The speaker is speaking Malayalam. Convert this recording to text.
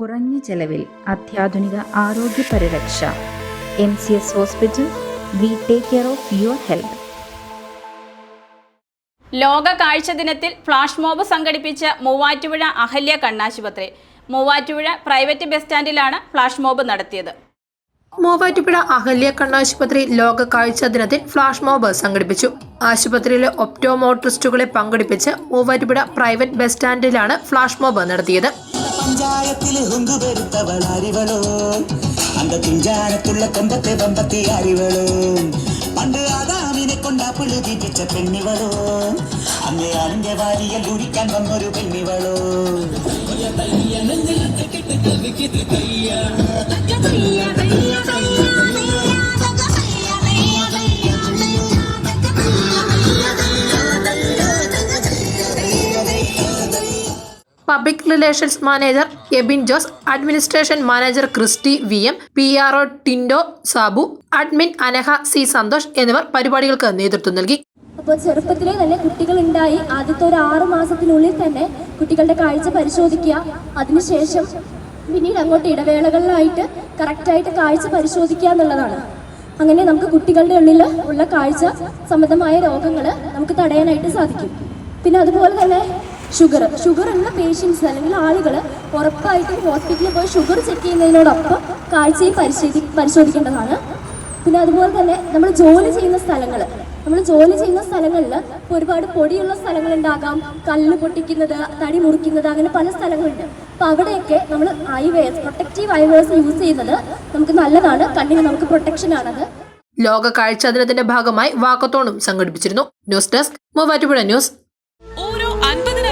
കുറഞ്ഞ ചെലവിൽ അത്യാധുനിക ആരോഗ്യ പരിരക്ഷ. M C S hospital we take care of your health. ലോക കാഴ്ച ദിനത്തിൽ ഫ്ലാഷ് മോബ് സംഘടിപ്പിച്ച മൂവാറ്റുപുഴ അഹല്യ കണ്ണാശുപത്രി. മൂവാറ്റുപുഴ പ്രൈവറ്റ് ബസ് സ്റ്റാൻഡിലാണ് ഫ്ലാഷ് മോബ് നടത്തിയത്. മൂവാറ്റുപുഴ അഹല്യ കണ്ണാശുപത്രി ലോക കാഴ്ച ദിനത്തിൽ ഫ്ലാഷ് മോബ് സംഘടിപ്പിച്ചു. ആശുപത്രിയിലെ ഒപ്റ്റോമോട്രിസ്റ്റുകളെ പങ്കെടുപ്പിച്ച് മൂവാറ്റുപുഴ പ്രൈവറ്റ് ബസ് സ്റ്റാൻഡിലാണ് ഫ്ലാഷ് മോബ് നടത്തിയത്. பஞ்சாயத்திலே உங்கு பெருத்தவள் அறிவளோ அந்த துஞ்சானத்துள்ள கம்பத்தை பம்பத்தை அறிவளோ பண்டு ஆதாமினை கொண்டா புழுதி பிச்ச பெண்ணிவளோ அங்கே அங்கே வாரிய குடி கம்பம் ஒரு பெண்ணிவளோ நெஞ்சில் கெட்டு கல்விக்கு public relations manager Abin Jose administration manager Christy V M P R O Tindo Sabu admin Anaha C Santhosh എന്നിവർ പരിപാടികൾക്ക് നേതൃത്വം നൽകി. അപ്പോൾ ചെറുപ്പത്തിലേ തന്നെ കുട്ടികൾ ഉണ്ടായി ആദ്യത്തെ ഒരു ആറു മാസത്തിനുള്ളിൽ തന്നെ കുട്ടികളുടെ കാഴ്ച പരിശോധിക്കുക. അതിനുശേഷം പിന്നീട് അങ്ങോട്ട് ഇടവേളകളിലായിട്ട് കറക്റ്റായിട്ട് കാഴ്ച പരിശോധിക്കുക എന്നുള്ളതാണ്. അങ്ങനെ നമുക്ക് കുട്ടികളുടെ ഉള്ളിൽ ഉള്ള കാഴ്ച സംബന്ധമായ രോഗങ്ങൾ നമുക്ക് തടയാനായിട്ട് സാധിക്കും. പിന്നെ അതുപോലെ തന്നെ ഷുഗർ. ഷുഗർ ഉള്ള പേഷ്യൻസ് അല്ലെങ്കിൽ ആളുകൾ ഉറപ്പായിട്ടും ഹോസ്പിറ്റലിൽ പോയി ഷുഗർ ചെക്ക് ചെയ്യുന്നതിനോടൊപ്പം കാഴ്ചയും പരിശോധി പരിശോധിക്കേണ്ടതാണ്. പിന്നെ അതുപോലെ തന്നെ നമ്മൾ ജോലി ചെയ്യുന്ന സ്ഥലങ്ങൾ നമ്മൾ ജോലി ചെയ്യുന്ന സ്ഥലങ്ങളിൽ ഒരുപാട് പൊടിയുള്ള സ്ഥലങ്ങളുണ്ടാകാം. കല്ല് പൊട്ടിക്കുന്നത് തടി മുറിക്കുന്നത് അങ്ങനെ പല സ്ഥലങ്ങളുണ്ട്. അപ്പം അവിടെയൊക്കെ നമ്മൾ ഐവേഴ്സ് പ്രൊട്ടക്റ്റീവ് ഐവേഴ്സ് യൂസ് ചെയ്യുന്നത് നമുക്ക് നല്ലതാണ്. കണ്ണിന് നമുക്ക് പ്രൊട്ടക്ഷൻ ആണത്. ലോക കാഴ്ച ദിനത്തിന്റെ ഭാഗമായി വാക്കത്തോണും സംഘടിപ്പിച്ചിരുന്നു. News desk Muvattupuzha news.